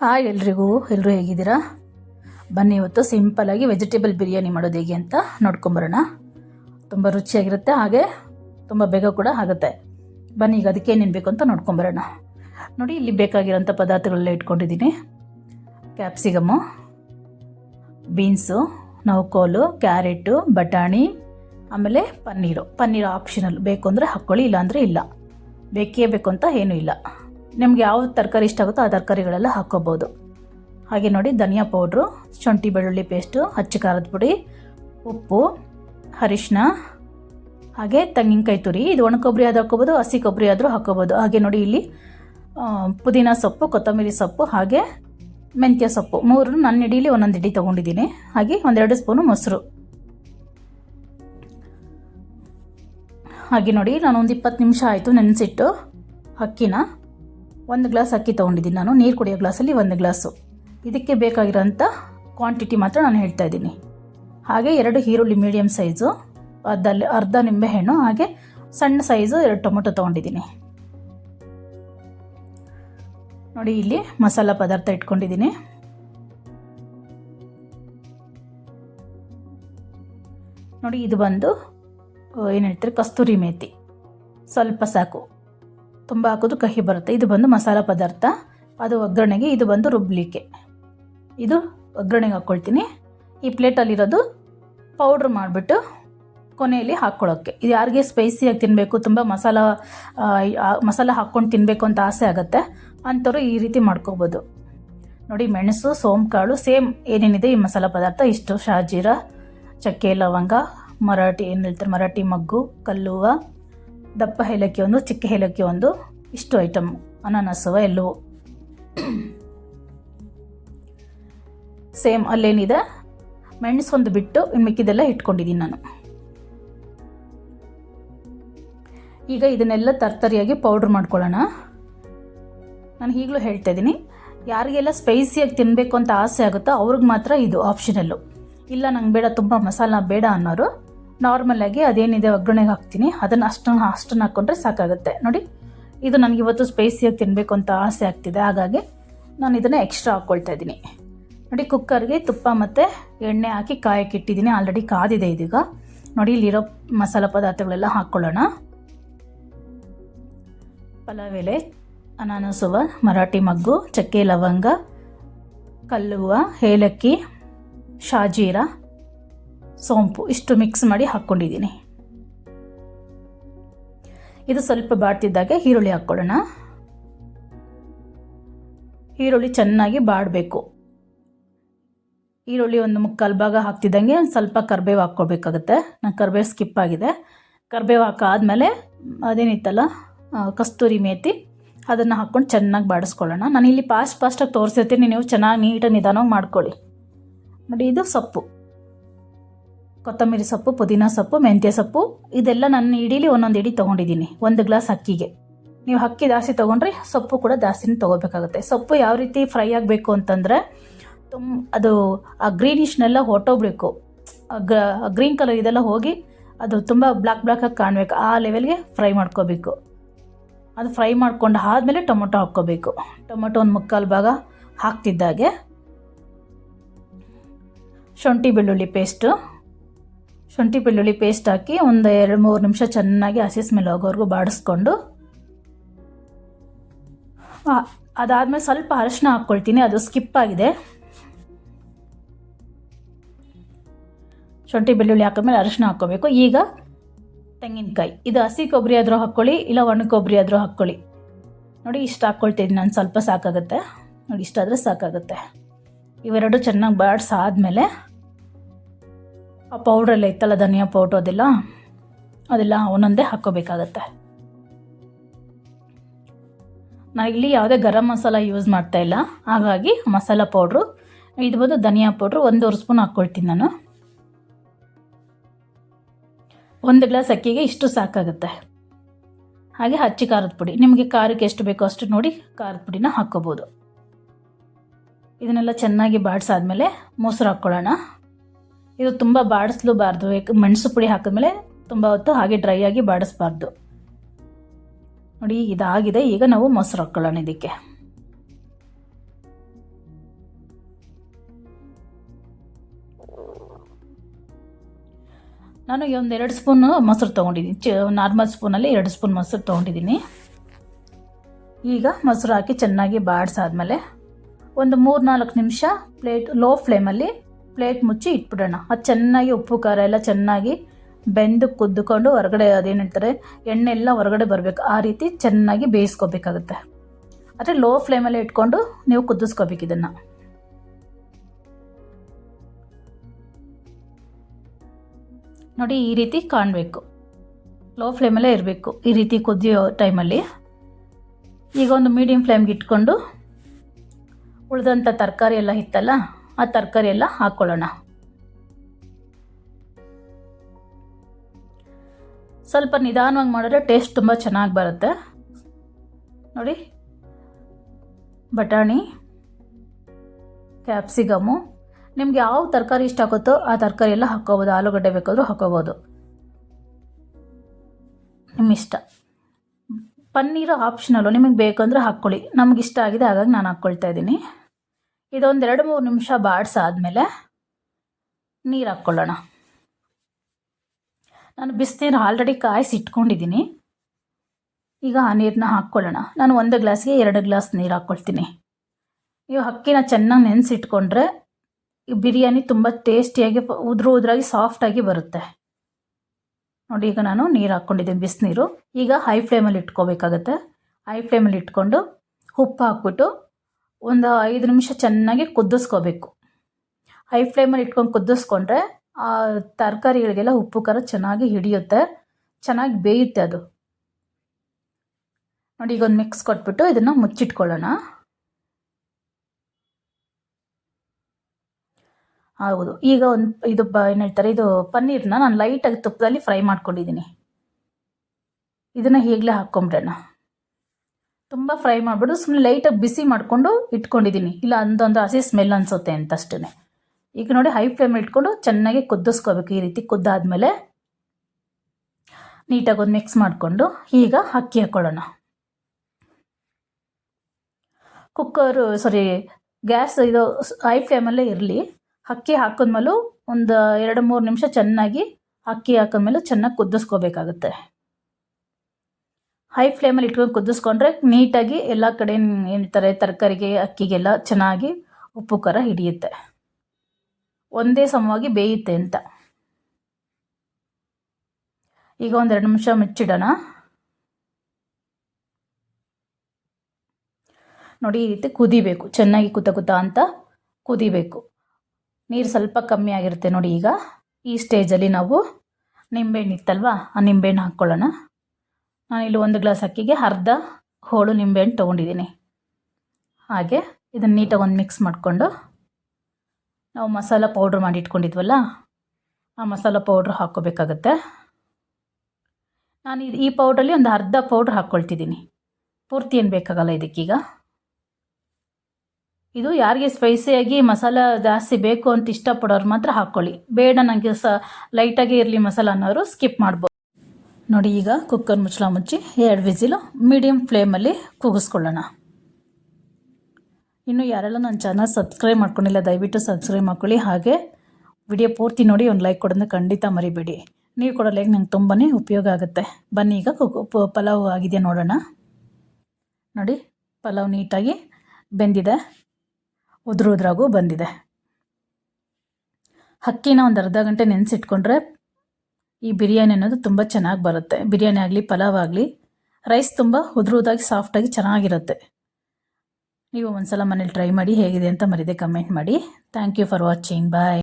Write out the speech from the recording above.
Hi ಎಲ್ರಿಗೂ ಎಲ್ಲರೂ ಹೇಗಿದ್ದೀರಾ? ಬನ್ನಿ ಇವತ್ತು ಸಿಂಪಲಾಗಿ ವೆಜಿಟೇಬಲ್ ಬಿರಿಯಾನಿ ಮಾಡೋದು ಹೇಗೆ ಅಂತ ನೋಡ್ಕೊಂಬರೋಣ. ತುಂಬ ರುಚಿಯಾಗಿರುತ್ತೆ, ಹಾಗೆ ತುಂಬ ಬೇಗ ಕೂಡ ಆಗುತ್ತೆ. ಬನ್ನಿ, ಈಗ ಅದಕ್ಕೆ ಏನೇನು ಬೇಕು ಅಂತ ನೋಡ್ಕೊಂಬರೋಣ. ನೋಡಿ, ಇಲ್ಲಿ ಬೇಕಾಗಿರೋಂಥ ಪದಾರ್ಥಗಳೆಲ್ಲ ಇಟ್ಕೊಂಡಿದ್ದೀನಿ. ಕ್ಯಾಪ್ಸಿಕಮ್ಮು ಬೀನ್ಸು, ನೌಕೋಲು, ಕ್ಯಾರೆಟು, ಬಟಾಣಿ, ಆಮೇಲೆ ಪನ್ನೀರು. ಪನ್ನೀರು ಆಪ್ಷನಲ್. ಬೇಕು ಅಂದರೆ ಹಾಕ್ಕೊಳ್ಳಿ, ಇಲ್ಲಾಂದರೆ ಇಲ್ಲ. ಬೇಕೇ ಬೇಕು ಅಂತ ಏನೂ ಇಲ್ಲ. ನಿಮ್ಗೆ ಯಾವ ತರಕಾರಿ ಇಷ್ಟ ಆಗುತ್ತೋ ಆ ತರಕಾರಿಗಳೆಲ್ಲ ಹಾಕ್ಕೋಬೋದು. ಹಾಗೆ ನೋಡಿ ಧನಿಯಾ ಪೌಡ್ರು, ಶುಂಠಿ ಬೆಳ್ಳುಳ್ಳಿ ಪೇಸ್ಟು, ಹಚ್ಚಿ ಖಾರದ ಪುಡಿ, ಉಪ್ಪು ಅರಿಶಿನ ಹಾಗೆ ತೆಂಗಿನಕಾಯಿ ತುರಿ. ಇದು ಒಣ ಕೊಬ್ಬರಿ ಆದರೂ ಹಾಕ್ಕೋಬೋದು, ಹಸಿ ಕೊಬ್ಬರಿ ಆದರೂ ಹಾಕ್ಕೋಬೋದು. ಹಾಗೆ ನೋಡಿ ಇಲ್ಲಿ ಪುದೀನ ಸೊಪ್ಪು, ಕೊತ್ತಂಬರಿ ಸೊಪ್ಪು, ಹಾಗೆ ಮೆಂತ್ಯ ಸೊಪ್ಪು. ಮೂರು ನನ್ನ ಇಡೀಲಿ ಒಂದೊಂದು ಇಡಿ ತೊಗೊಂಡಿದ್ದೀನಿ. ಹಾಗೆ ಒಂದೆರಡು ಸ್ಪೂನು ಮೊಸರು. ಹಾಗೆ ನೋಡಿ ನಾನು ಒಂದು ಇಪ್ಪತ್ತು ನಿಮಿಷ ಆಯಿತು ನೆನೆಸಿಟ್ಟು ಅಕ್ಕಿನ. ಒಂದು ಗ್ಲಾಸ್ ಅಕ್ಕಿ ತೊಗೊಂಡಿದ್ದೀನಿ ನಾನು. ನೀರು ಕುಡಿಯೋ ಗ್ಲಾಸಲ್ಲಿ ಒಂದು ಗ್ಲಾಸು. ಇದಕ್ಕೆ ಬೇಕಾಗಿರೋಂಥ ಕ್ವಾಂಟಿಟಿ ಮಾತ್ರ ನಾನು ಹೇಳ್ತಾ ಇದ್ದೀನಿ. ಹಾಗೆ ಎರಡು ಈರುಳ್ಳಿ ಮೀಡಿಯಮ್ ಸೈಜು ಅರ್ಧ ಅರ್ಧ ನಿಂಬೆಹಣ್ಣು, ಹಾಗೆ ಸಣ್ಣ ಸೈಜು ಎರಡು ಟೊಮೊಟೊ ತೊಗೊಂಡಿದ್ದೀನಿ. ನೋಡಿ, ಇಲ್ಲಿ ಮಸಾಲ ಪದಾರ್ಥ ಇಟ್ಕೊಂಡಿದ್ದೀನಿ. ನೋಡಿ, ಇದು ಬಂದು, ಏನು ಹೇಳ್ತಾರೆ, ಕಸ್ತೂರಿ ಮೇಥಿ ಸ್ವಲ್ಪ ಸಾಕು. ತುಂಬ ಹಾಕೋದು ಕಹಿ ಬರುತ್ತೆ. ಇದು ಬಂದು ಮಸಾಲ ಪದಾರ್ಥ, ಅದು ಒಗ್ಗರಣೆಗೆ, ಇದು ಬಂದು ರುಬ್ಬಲಿಕ್ಕೆ ಇದು ಒಗ್ಗರಣೆಗೆ ಹಾಕ್ಕೊಳ್ತೀನಿ ಈ ಪ್ಲೇಟಲ್ಲಿರೋದು ಪೌಡ್ರ್ ಮಾಡಿಬಿಟ್ಟು ಕೊನೆಯಲ್ಲಿ ಹಾಕ್ಕೊಳ್ಳೋಕ್ಕೆ ಇದು ಯಾರಿಗೆ ಸ್ಪೈಸಿಯಾಗಿ ತಿನ್ನಬೇಕು ತುಂಬ ಮಸಾಲ ಮಸಾಲ ಹಾಕ್ಕೊಂಡು ತಿನ್ನಬೇಕು ಅಂತ ಆಸೆ ಆಗುತ್ತೆ, ಅಂಥವ್ರು ಈ ರೀತಿ ಮಾಡ್ಕೋಬೋದು. ನೋಡಿ, ಮೆಣಸು, ಸೋಂಕಾಳು, ಸೇಮ್ ಏನೇನಿದೆ ಈ ಮಸಾಲ ಪದಾರ್ಥ. ಇಷ್ಟು, ಶಾಜೀರ, ಚಕ್ಕೆ, ಲವಂಗ, ಮರಾಠಿ, ಏನು ಹೇಳ್ತಾರೆ, ಮರಾಠಿ ಮಗ್ಗು, ಕಲ್ಲುವ ದಪ್ಪ ಏಲಕ್ಕಿ ಒಂದು, ಚಿಕ್ಕ ಏಲಕ್ಕಿ ಒಂದು, ಇಷ್ಟು ಐಟಮ್ ಅನಾನಸು ಎಲ್ಲವೂ ಸೇಮ್ ಅಲ್ಲೇನಿದೆ? ಮೆಣಸು ಒಂದು ಬಿಟ್ಟು ಇನ್ನು ಮಿಕ್ಕಿದೆಲ್ಲ ಇಟ್ಕೊಂಡಿದ್ದೀನಿ ನಾನು. ಈಗ ಇದನ್ನೆಲ್ಲ ತರ್ತರಿಯಾಗಿ ಪೌಡ್ರ್ ಮಾಡ್ಕೊಳ್ಳೋಣ. ನಾನು ಈಗಲೂ ಹೇಳ್ತಾ ಇದ್ದೀನಿ. ಯಾರಿಗೆಲ್ಲ ಸ್ಪೈಸಿಯಾಗಿ ತಿನ್ನಬೇಕು ಅಂತ ಆಸೆ ಆಗುತ್ತೋ ಅವ್ರಿಗೆ ಮಾತ್ರ ಇದು ಆಪ್ಷನಲ್ಲು ಇಲ್ಲ ನಂಗೆ ಬೇಡ, ತುಂಬ ಮಸಾಲ ಬೇಡ ಅನ್ನೋರು ನಾರ್ಮಲಾಗಿ ಅದೇನಿದೆ ಒಗ್ಗರಣೆಗೆ ಹಾಕ್ತೀನಿ. ಅದನ್ನು ಅಷ್ಟನ್ನು ಅಷ್ಟನ್ನು ಹಾಕ್ಕೊಂಡ್ರೆ ಸಾಕಾಗುತ್ತೆ. ನೋಡಿ, ಇದು ನನಗೆ ಇವತ್ತು ಸ್ಪೈಸಿಯಾಗಿ ತಿನ್ನಬೇಕು ಅಂತ ಆಸೆ ಆಗ್ತಿದೆ. ಹಾಗಾಗಿ ನಾನು ಇದನ್ನು ಎಕ್ಸ್ಟ್ರಾ ಹಾಕ್ಕೊಳ್ತಾ ಇದ್ದೀನಿ. ನೋಡಿ ಕುಕ್ಕರ್ಗೆ ತುಪ್ಪ ಮತ್ತು ಎಣ್ಣೆ ಹಾಕಿ ಕಾಯಕ್ಕೆ ಇಟ್ಟಿದ್ದೀನಿ. ಆಲ್ರೆಡಿ ಕಾದಿದೆ ಇದೀಗ. ನೋಡಿ, ಇಲ್ಲಿರೋ ಮಸಾಲೆ ಪದಾರ್ಥಗಳೆಲ್ಲ ಹಾಕ್ಕೊಳ್ಳೋಣ ಪಲಾವ್ ಎಲೆ ಅನಾನಸುವ ಮರಾಠಿ ಮಗ್ಗು, ಚಕ್ಕೆ ಲವಂಗ, ಕಲ್ಲುವ, ಏಲಕ್ಕಿ, ಶಾಜೀರ ಸೋಂಪು ಇಷ್ಟು ಮಿಕ್ಸ್ ಮಾಡಿ ಹಾಕ್ಕೊಂಡಿದ್ದೀನಿ. ಇದು ಸ್ವಲ್ಪ ಬಾಡ್ತಿದ್ದಾಗೆ ಈರುಳ್ಳಿ ಹಾಕ್ಕೊಳ್ಳೋಣ. ಈರುಳ್ಳಿ ಚೆನ್ನಾಗಿ ಬಾಡಬೇಕು. ಈರುಳ್ಳಿ ಒಂದು ಮುಕ್ಕಾಲು ಭಾಗ ಹಾಕ್ತಿದ್ದಂಗೆ ಒಂದು ಸ್ವಲ್ಪ ಕರ್ಬೇವು ಹಾಕ್ಕೊಳ್ಬೇಕಾಗುತ್ತೆ. ನಾನು ಕರ್ಬೇವು ಸ್ಕಿಪ್ ಆಗಿದೆ. ಕರ್ಬೇವು ಹಾಕಾದ್ಮೇಲೆ ಅದೇನಿತ್ತಲ್ಲ ಕಸ್ತೂರಿ ಮೇತಿ ಅದನ್ನು ಹಾಕ್ಕೊಂಡು ಚೆನ್ನಾಗಿ ಬಾಡಿಸ್ಕೊಳ್ಳೋಣ. ನಾನು ಇಲ್ಲಿ ಫಾಸ್ಟ್ ಫಾಸ್ಟಾಗಿ ತೋರಿಸಿರ್ತೀನಿ, ನೀವು ಚೆನ್ನಾಗಿ ನೀಟಾಗಿ ನಿಧಾನವಾಗಿ ಮಾಡ್ಕೊಳ್ಳಿ. ನೋಡಿ, ಇದು ಸೊಪ್ಪು. ಕೊತ್ತಂಬರಿ ಸೊಪ್ಪು, ಪುದೀನ ಸೊಪ್ಪು, ಮೆಂತ್ಯ ಸೊಪ್ಪು, ಇದೆಲ್ಲ ನನ್ನ ಇಡೀಲಿ ಒಂದೊಂದು ಇಡೀ ತೊಗೊಂಡಿದ್ದೀನಿ. ಒಂದು ಗ್ಲಾಸ್ ಅಕ್ಕಿಗೆ. ನೀವು ಅಕ್ಕಿ ಜಾಸ್ತಿ ತೊಗೊಂಡ್ರೆ ಸೊಪ್ಪು ಕೂಡ ಜಾಸ್ತಿನೇ ತೊಗೋಬೇಕಾಗುತ್ತೆ. ಸೊಪ್ಪು ಯಾವ ರೀತಿ ಫ್ರೈ ಆಗಬೇಕು ಅಂತಂದರೆ ತುಂಬ ಅದು ಆ ಗ್ರೀನಿಶ್ನೆಲ್ಲ ಹೊಟ್ಟೋಗ್ಬೇಕು ಗ್ರೀನ್ ಕಲರ್ ಇದೆಲ್ಲ ಹೋಗಿ ಅದು ತುಂಬ ಬ್ಲ್ಯಾಕ್ ಬ್ಲ್ಯಾಕಾಗಿ ಕಾಣಬೇಕು. ಆ ಲೆವೆಲ್ಗೆ ಫ್ರೈ ಮಾಡ್ಕೋಬೇಕು. ಅದು ಫ್ರೈ ಮಾಡ್ಕೊಂಡು ಆದಮೇಲೆ ಟೊಮೊಟೊ ಹಾಕ್ಕೋಬೇಕು. ಟೊಮೊಟೊ ಒಂದು ಮುಕ್ಕಾಲು ಭಾಗ ಹಾಕ್ತಿದ್ದಾಗೆ ಶುಂಠಿ ಬೆಳ್ಳುಳ್ಳಿ ಪೇಸ್ಟು. ಶುಂಠಿ ಬೆಳ್ಳುಳ್ಳಿ ಪೇಸ್ಟ್ ಹಾಕಿ ಒಂದು ಎರಡು ಮೂರು ನಿಮಿಷ ಚೆನ್ನಾಗಿ ಹಸಿ ಸ್ಮೆಲ್ ಹೋಗೋವರೆಗೂ ಬಾಡಿಸ್ಕೊಂಡು ಅದಾದಮೇಲೆ ಸ್ವಲ್ಪ ಅರಶಿನ ಹಾಕ್ಕೊಳ್ತೀನಿ, ಅದು ಸ್ಕಿಪ್ ಆಗಿದೆ. ಶುಂಠಿ ಬೆಳ್ಳುಳ್ಳಿ ಹಾಕಿದ್ಮೇಲೆ ಅರಶಿನ ಹಾಕ್ಕೋಬೇಕು. ಈಗ ತೆಂಗಿನಕಾಯಿ. ಇದು ಹಸಿ ಕೊಬ್ಬರಿ ಆದರೂ ಹಾಕ್ಕೊಳ್ಳಿ, ಇಲ್ಲ ಒಣ ಕೊಬ್ಬರಿ ಆದರೂ ಹಾಕ್ಕೊಳ್ಳಿ. ನೋಡಿ, ಇಷ್ಟು ಹಾಕ್ಕೊಳ್ತೀನಿ ನಾನು, ಸ್ವಲ್ಪ ಸಾಕಾಗುತ್ತೆ. ನೋಡಿ, ಇಷ್ಟಾದರೆ ಸಾಕಾಗುತ್ತೆ. ಇವೆರಡು ಚೆನ್ನಾಗಿ ಬಾಡಿಸಾದ್ಮೇಲೆ ಆ ಪೌಡ್ರೆಲ್ಲ ಇತ್ತಲ್ಲ ಧನಿಯಾ ಪೌಡ್ರ್ ಅದೆಲ್ಲ? ಅದೆಲ್ಲ ಒಂದೊಂದೇ ಹಾಕ್ಕೋಬೇಕಾಗತ್ತೆ. ನಾನು ಇಲ್ಲಿ ಯಾವುದೇ ಗರಂ ಮಸಾಲ ಯೂಸ್ ಮಾಡ್ತಾ ಇಲ್ಲ. ಹಾಗಾಗಿ ಮಸಾಲ ಪೌಡ್ರು ಇದು ಬಂದು ಧನಿಯಾ ಪೌಡ್ರು ಒಂದೂವರೆ ಸ್ಪೂನ್ ಹಾಕ್ಕೊಳ್ತೀನಿ ನಾನು. ಒಂದು ಗ್ಲಾಸ್ ಅಕ್ಕಿಗೆ ಇಷ್ಟು ಸಾಕಾಗುತ್ತೆ. ಹಾಗೆ ಹಚ್ಚಿ ಖಾರದ ಪುಡಿ. ನಿಮಗೆ ಖಾರಕ್ಕೆ ಎಷ್ಟು ಬೇಕೋ ಅಷ್ಟು ನೋಡಿ ಖಾರದ ಪುಡಿನ ಹಾಕ್ಕೋಬೋದು. ಇದನ್ನೆಲ್ಲ ಚೆನ್ನಾಗಿ ಬಾಡಿಸಾದ್ಮೇಲೆ ಮೊಸರು ಹಾಕ್ಕೊಳ್ಳೋಣ. ಇದು ತುಂಬ ಬಾಡಿಸ್ಲೂಬಾರ್ದು, ಯಾಕೆ ಮೆಣಸು ಪುಡಿ ಹಾಕಿದ್ಮೇಲೆ ತುಂಬ ಹೊತ್ತು ಹಾಗೆ ಡ್ರೈ ಆಗಿ ಬಾಡಿಸ್ಬಾರ್ದು. ನೋಡಿ, ಇದಾಗಿದೆ. ಈಗ ನಾವು ಮೊಸರು ಹಾಕ್ಕೊಳ್ಳೋಣ ಇದಕ್ಕೆ. ನಾನು ಒಂದು ಎರಡು ಸ್ಪೂನು ಮೊಸರು ತೊಗೊಂಡಿದ್ದೀನಿ ಚ ನಾರ್ಮಲ್ ಸ್ಪೂನಲ್ಲಿ ಎರಡು ಸ್ಪೂನ್ ಮೊಸರು ತೊಗೊಂಡಿದ್ದೀನಿ ಈಗ ಮೊಸರು ಹಾಕಿ ಚೆನ್ನಾಗಿ ಬಾಡಿಸಾದ್ಮೇಲೆ ಒಂದು ಮೂರು ನಾಲ್ಕು ನಿಮಿಷ ಪ್ಲೇಟ್ ಲೋ ಫ್ಲೇಮಲ್ಲಿ ಪ್ಲೇಟ್ ಮುಚ್ಚಿ ಇಟ್ಬಿಡೋಣ. ಅದು ಚೆನ್ನಾಗಿ ಉಪ್ಪು, ಖಾರ ಎಲ್ಲ ಚೆನ್ನಾಗಿ ಬೆಂದು ಕುದ್ದುಕೊಂಡು ಹೊರಗಡೆ ಅದೇನು ಹೇಳ್ತಾರೆ ಎಣ್ಣೆ ಎಲ್ಲ ಹೊರಗಡೆ ಬರಬೇಕು. ಆ ರೀತಿ ಚೆನ್ನಾಗಿ ಬೇಯಿಸ್ಕೋಬೇಕಾಗುತ್ತೆ. ಆದರೆ ಲೋ ಫ್ಲೇಮಲ್ಲೇ ಇಟ್ಕೊಂಡು ನೀವು ಕುದಿಸ್ಕೋಬೇಕು ಇದನ್ನು. ನೋಡಿ ಈ ರೀತಿ ಕಾಣಬೇಕು. ಲೋ ಫ್ಲೇಮಲ್ಲೇ ಇರಬೇಕು ಈ ರೀತಿ ಕುದಿಯೋ ಟೈಮಲ್ಲಿ ಈಗ ಒಂದು ಮೀಡಿಯಮ್ ಫ್ಲೇಮ್ಗೆ ಇಟ್ಕೊಂಡು ಉಳಿದಂಥ ತರಕಾರಿ ಎಲ್ಲ ಇತ್ತಲ್ಲ ಆ ತರಕಾರಿ ಎಲ್ಲ ಹಾಕ್ಕೊಳ್ಳೋಣ ಸ್ವಲ್ಪ ನಿಧಾನವಾಗಿ ಮಾಡಿದ್ರೆ ಟೇಸ್ಟ್ ತುಂಬ ಚೆನ್ನಾಗಿ ಬರುತ್ತೆ. ನೋಡಿ, ಬಟಾಣಿ ಕ್ಯಾಪ್ಸಿಕಮು ನಿಮ್ಗೆ ಯಾವ ತರಕಾರಿ ಇಷ್ಟ ಆಗುತ್ತೋ ಆ ತರಕಾರಿ ಎಲ್ಲ ಹಾಕ್ಕೋಬೋದು, ಆಲೂಗಡ್ಡೆ ಬೇಕಾದರೂ ಹಾಕ್ಕೋಬೋದು. ನಿಮ್ಮ ಇಷ್ಟ. ಪನ್ನೀರು ಆಪ್ಷನಲ್ಲು ನಿಮಗೆ ಬೇಕಂದ್ರೆ ಹಾಕ್ಕೊಳ್ಳಿ. ನಮಗಿಷ್ಟ ಆಗಿದೆ, ಹಾಗಾಗಿ ನಾನು ಹಾಕ್ಕೊಳ್ತಾ ಇದ್ದೀನಿ. ಇದೊಂದು ಎರಡು ಮೂರು ನಿಮಿಷ ಬಾಡಿಸಾದ್ಮೇಲೆ ನೀರು ಹಾಕ್ಕೊಳ್ಳೋಣ. ನಾನು ಬಿಸಿನೀರು ಆಲ್ರೆಡಿ ಕಾಯಿಸಿ ಇಟ್ಕೊಂಡಿದ್ದೀನಿ ಈಗ ಆ ನೀರನ್ನ ಹಾಕ್ಕೊಳ್ಳೋಣ. ನಾನು ಒಂದು ಗ್ಲಾಸ್ಗೆ ಎರಡು ಗ್ಲಾಸ್ ನೀರು ಹಾಕ್ಕೊಳ್ತೀನಿ. ನೀವು ಅಕ್ಕಿನ ಚೆನ್ನಾಗಿ ನೆನೆಸಿಟ್ಕೊಂಡ್ರೆ ಈ ಬಿರಿಯಾನಿ ತುಂಬ ಟೇಸ್ಟಿಯಾಗಿ ಉದುರು ಉದುರಾಗಿ ಸಾಫ್ಟಾಗಿ ಬರುತ್ತೆ. ನೋಡಿ, ಈಗ ನಾನು ನೀರು ಹಾಕ್ಕೊಂಡಿದ್ದೀನಿ ಬಿಸಿನೀರು. ಈಗ ಹೈ ಫ್ಲೇಮಲ್ಲಿ ಇಟ್ಕೋಬೇಕಾಗತ್ತೆ. ಹೈ ಫ್ಲೇಮಲ್ಲಿ ಇಟ್ಕೊಂಡು ಉಪ್ಪು ಹಾಕ್ಬಿಟ್ಟು ಒಂದು ಐದು ನಿಮಿಷ ಚೆನ್ನಾಗಿ ಕುದಿಸ್ಕೋಬೇಕು. ಹೈ ಫ್ಲೇಮಲ್ಲಿ ಇಟ್ಕೊಂಡು ಕುದಿಸ್ಕೊಂಡ್ರೆ, ಆ ತರಕಾರಿಗಳಿಗೆಲ್ಲ ಉಪ್ಪು, ಖಾರ ಚೆನ್ನಾಗಿ ಹಿಡಿಯುತ್ತೆ. ಚೆನ್ನಾಗಿ ಬೇಯುತ್ತೆ ಅದು. ನೋಡಿ, ಈಗ ಒಂದು ಮಿಕ್ಸ್ ಕೊಟ್ಬಿಟ್ಟು ಇದನ್ನು ಮುಚ್ಚಿಟ್ಕೊಳ್ಳೋಣ. ಹೌದು. ಈಗ ಒಂದು, ಇದು ಬ, ಏನು ಹೇಳ್ತಾರೆ, ಇದು ಪನ್ನೀರನ್ನ ನಾನು ಲೈಟಾಗಿ ತುಪ್ಪದಲ್ಲಿ ಫ್ರೈ ಮಾಡ್ಕೊಂಡಿದ್ದೀನಿ ಇದನ್ನು ಈಗಲೇ ಹಾಕ್ಕೊಂಬಿಡೋಣ. ತುಂಬ ಫ್ರೈ ಮಾಡಿಬಿಟ್ಟು ಸುಮ್ಮನೆ ಲೈಟಾಗಿ ಬಿಸಿ ಮಾಡಿಕೊಂಡು ಇಟ್ಕೊಂಡಿದ್ದೀನಿ ಇಲ್ಲ ಅಂದೊಂದು ಹಸಿ ಸ್ಮೆಲ್ ಅನಿಸುತ್ತೆ ಅಂತ ಅಷ್ಟೇ ಈಗ ನೋಡಿ ಹೈ ಫ್ಲೇಮ್ ಇಟ್ಕೊಂಡು ಚೆನ್ನಾಗಿ ಕುದಿಸ್ಕೋಬೇಕು. ಈ ರೀತಿ ಕುದ್ದಾದಮೇಲೆ ನೀಟಾಗಿ ಒಂದು ಮಿಕ್ಸ್ ಮಾಡಿಕೊಂಡು ಈಗ ಅಕ್ಕಿ ಹಾಕ್ಕೊಳ್ಳೋಣ ಕುಕ್ಕರು ಸಾರಿ ಗ್ಯಾಸ್ ಇದು ಹೈ ಫ್ಲೇಮಲ್ಲೇ ಇರಲಿ. ಅಕ್ಕಿ ಹಾಕಿದ್ಮೇಲೂ ಒಂದು ಎರಡು ಮೂರು ನಿಮಿಷ ಚೆನ್ನಾಗಿ ಅಕ್ಕಿ ಹಾಕಿದ್ಮೇಲೂ ಚೆನ್ನಾಗಿ ಕುದಿಸ್ಕೋಬೇಕಾಗುತ್ತೆ. ಹೈ ಫ್ಲೇಮಲ್ಲಿ ಇಟ್ಕೊಂಡು ಕುದಿಸ್ಕೊಂಡ್ರೆ ನೀಟಾಗಿ ಎಲ್ಲ ಕಡೆ ಹೇಳ್ತಾರೆ ತರಕಾರಿಗೆ, ಅಕ್ಕಿಗೆಲ್ಲ ಚೆನ್ನಾಗಿ ಉಪ್ಪು, ಖಾರ ಹಿಡಿಯುತ್ತೆ. ಒಂದೇ ಸಮವಾಗಿ ಬೇಯುತ್ತೆ ಅಂತ. ಈಗ ಒಂದೆರಡು ನಿಮಿಷ ಮುಚ್ಚಿಡೋಣ. ನೋಡಿ, ಈ ರೀತಿ ಕುದಿಬೇಕು, ಚೆನ್ನಾಗಿ ಕುತ ಕುತ ಅಂತ ಕುದಿಬೇಕು. ನೀರು ಸ್ವಲ್ಪ ಕಮ್ಮಿ ಆಗಿರುತ್ತೆ ನೋಡಿ ಈಗ. ಈ ಸ್ಟೇಜಲ್ಲಿ ನಾವು ನಿಂಬೆಹಣ್ಣು ಇತ್ತಲ್ವಾ, ಆ ನಿಂಬೆಹಣ್ಣು ಹಾಕ್ಕೊಳ್ಳೋಣ. ನಾನಿಲ್ಲಿ ಒಂದು ಗ್ಲಾಸ್ ಅಕ್ಕಿಗೆ ಅರ್ಧ ಹೋಳು ನಿಂಬೆಹಣ್ಣು ತೊಗೊಂಡಿದ್ದೀನಿ. ಹಾಗೆ ಇದನ್ನು ನೀಟಾಗಿ ಒಂದು ಮಿಕ್ಸ್ ಮಾಡಿಕೊಂಡು ನಾವು ಮಸಾಲ ಪೌಡ್ರ್ ಮಾಡಿ ಇಟ್ಕೊಂಡಿದ್ವಲ್ಲ, ಆ ಮಸಾಲ ಪೌಡ್ರ್ ಹಾಕ್ಕೋಬೇಕಾಗತ್ತೆ. ನಾನು ಇದು ಈ ಪೌಡ್ರಲ್ಲಿ ಒಂದು ಅರ್ಧ ಪೌಡ್ರ್ ಹಾಕ್ಕೊಳ್ತಿದ್ದೀನಿ. ಪೂರ್ತಿ ಏನು ಬೇಕಾಗಲ್ಲ ಇದಕ್ಕೀಗ. ಇದು ಯಾರಿಗೆ ಸ್ಪೈಸಿಯಾಗಿ ಮಸಾಲ ಜಾಸ್ತಿ ಬೇಕು ಅಂತ ಇಷ್ಟಪಡೋರು ಮಾತ್ರ ಹಾಕ್ಕೊಳ್ಳಿ. ಬೇಡ ನನಗೆ ಸ ಲೈಟಾಗಿ ಇರಲಿ ಮಸಾಲ ಅನ್ನೋರು ಸ್ಕಿಪ್ ಮಾಡ್ಬೋದು ನೋಡಿ ಈಗ ಕುಕ್ಕರ್ ಮುಚ್ಚಳ ಮುಚ್ಚಿ ಎರಡು ವಿಸಿಲು ಮೀಡಿಯಮ್ ಫ್ಲೇಮಲ್ಲಿ ಕೂಗಿಸ್ಕೊಳ್ಳೋಣ. ಇನ್ನು ಯಾರೆಲ್ಲ ನನ್ನ ಚಾನಲ್ ಸಬ್ಸ್ಕ್ರೈಬ್ ಮಾಡ್ಕೊಂಡಿಲ್ಲ, ದಯವಿಟ್ಟು ಸಬ್ಸ್ಕ್ರೈಬ್ ಮಾಡ್ಕೊಳ್ಳಿ. ಹಾಗೆ ವಿಡಿಯೋ ಪೂರ್ತಿ ನೋಡಿ, ಒಂದು ಲೈಕ್ ಕೊಡೋದನ್ನ ಖಂಡಿತ ಮರಿಬೇಡಿ. ನೀವು ಕೊಡೋ ಲೈಕ್ ನಂಗೆ ತುಂಬಾ ಉಪಯೋಗ ಆಗುತ್ತೆ. ಬನ್ನಿ ಈಗ ಪಲಾವ್ ಆಗಿದೆ ನೋಡೋಣ. ನೋಡಿ, ಪಲಾವ್ ನೀಟಾಗಿ ಬೆಂದಿದೆ. ಉದುರು ಉದ್ರಾಗೂ ಬಂದಿದೆ. ಅಕ್ಕಿನ ಒಂದು ಅರ್ಧ ಗಂಟೆ ನೆನೆಸಿಟ್ಕೊಂಡ್ರೆ ಈ ಬಿರಿಯಾನಿ ಅನ್ನೋದು ತುಂಬ ಚೆನ್ನಾಗಿ ಬರುತ್ತೆ. ಬಿರಿಯಾನಿ ಆಗಲಿ, ಪಲಾವ್ ಆಗಲಿ ರೈಸ್ ತುಂಬ ಉದುರುದಾಗಿ ಸಾಫ್ಟಾಗಿ ಚೆನ್ನಾಗಿರುತ್ತೆ. ನೀವು ಒಂದ್ಸಲ ಮನೇಲಿ ಟ್ರೈ ಮಾಡಿ ಹೇಗಿದೆ ಅಂತ ಮರಿದೆ ಕಮೆಂಟ್ ಮಾಡಿ. Thank you for watching bye